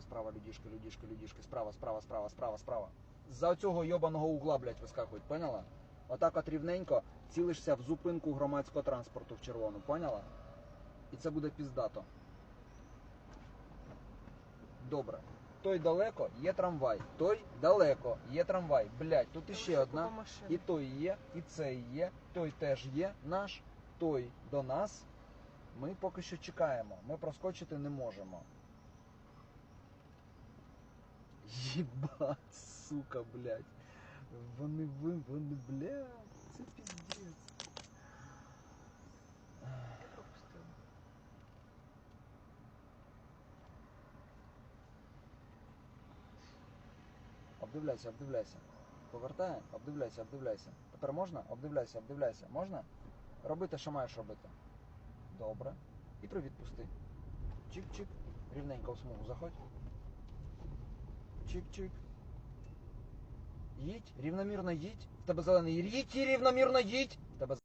Справа, людішки, людішки, людішки, справа, справа, справа, справа, справа. За цього йобаного угла, блядь, вискакують, поняла? Отак от рівненько цілишся в зупинку громадського транспорту в червону, поняла? І це буде піздато. Добре. Той далеко є трамвай. Той далеко є трамвай. Блядь, тут іще одна. І той є, і цей є, той теж є наш, той до нас. Ми поки що чекаємо. Ми проскочити не можемо. Єбать, сука, блядь. Вони ви, вони, блядь, це піздець. Я пропустила. Обдивляйся, обдивляйся. Повертай, обдивляйся, обдивляйся. Тепер можна? Обдивляйся, обдивляйся. Можна? Роби те, що маєш робити. Добре. І привіт пусти. Чик-чик. Рівненько в смугу заходь. Чик-чик. Їдь, рівномірно їдь. В тебе зелений їдь і рівномірно їдь. В тебе